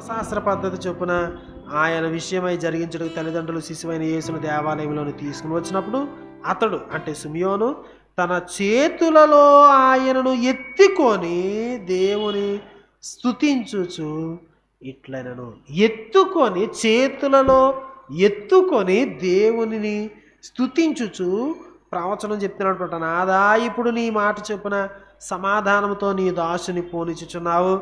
ధర్మశాస్త్ర పద్ధతి చొప్పున ఆయన విషయమై జరిగించడం తల్లిదండ్రులు శిశువైన యేసును దేవాలయంలోని తీసుకుని వచ్చినప్పుడు అతడు అంటే సుమియోను తన చేతులలో ఆయనను ఎత్తుకొని దేవుని స్థుతించుచు ఇట్లనను. ఎత్తుకొని చేతులలో ఎత్తుకొని దేవునిని స్థుతించుచు ప్రవచనం చెప్తున్నాడు నాదా ఇప్పుడు నీ మాట చెప్పున సమాధానంతో నీ దాసుని పోనిచుచున్నావు.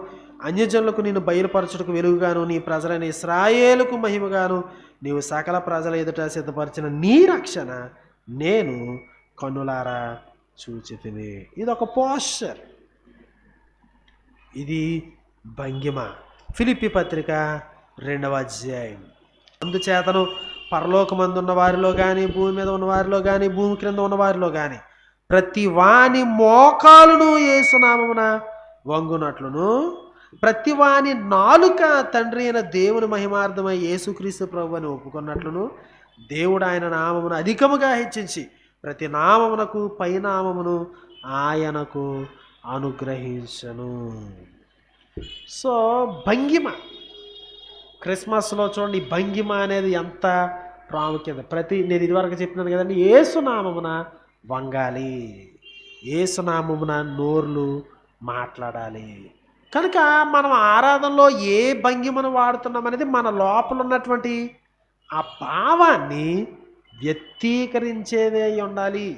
అన్యజనులకు నేను బయలుపరచుటకు వెలుగుగాను నీ ప్రజలైన ఇస్రాయేలుకు మహిమగాను నీవు సకల ప్రజల ఎదుట సిద్ధపరిచిన నీ రక్షణ నేను కన్నులారా చూచి తిని ఇది ఒక పోస్చర్. ఇది భంగిమ. ఫిలిపి పత్రిక రెండవ అధ్యాయం. అందుచేతను పరలోకమందున్న వారిలో కానీ భూమి మీద ఉన్న వారిలో కానీ భూమి క్రింద ఉన్న వారిలో కానీ ప్రతి వాని మోకాలును ఏసునామమున వంగునట్లును ప్రతివాని నాలుక తండ్రి అయిన దేవుని మహిమార్థమై యేసుక్రీస్తు ప్రభు అని ఒప్పుకున్నట్లును దేవుడు ఆయన నామమును అధికముగా హెచ్చించి ప్రతి నామమునకు పైనామమును ఆయనకు అనుగ్రహించను. సో భంగిమ. క్రిస్మస్లో చూడండి భంగిమ అనేది ఎంత ప్రాముఖ్యత. ప్రతి నేను ఇదివరకు చెప్పినాను కదండి ఏసునామమున వంగాలి. ఏసునామమున నోర్లు మాట్లాడాలి. కనుక మనం ఆరాధనలో ఏ భంగిమను వాడుతున్నాం అనేది మన లోపల ఉన్నటువంటి ఆ భావాన్ని వ్యక్తీకరించేదే ఉండాలి.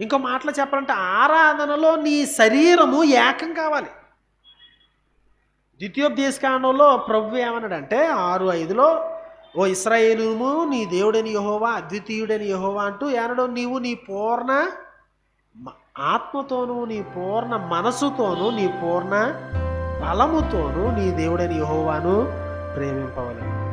ఇంకో మాటలు చెప్పాలంటే ఆరాధనలో నీ శరీరము ఏకం కావాలి. ద్వితీయోపదేశకాండంలో ప్రభు ఏమన్నాడంటే ఆరు ఐదులో ఓ ఇస్రాయేలుము నీ దేవుడని యహోవా అద్వితీయుడని యహోవా అంటూ ఏనడం నీవు నీ పూర్ణ ఆత్మతోనూ నీ పూర్ణ మనసుతోనూ నీ పూర్ణ బలముతోనూ నీ దేవుడని యహోవాను ప్రేమింపవలను.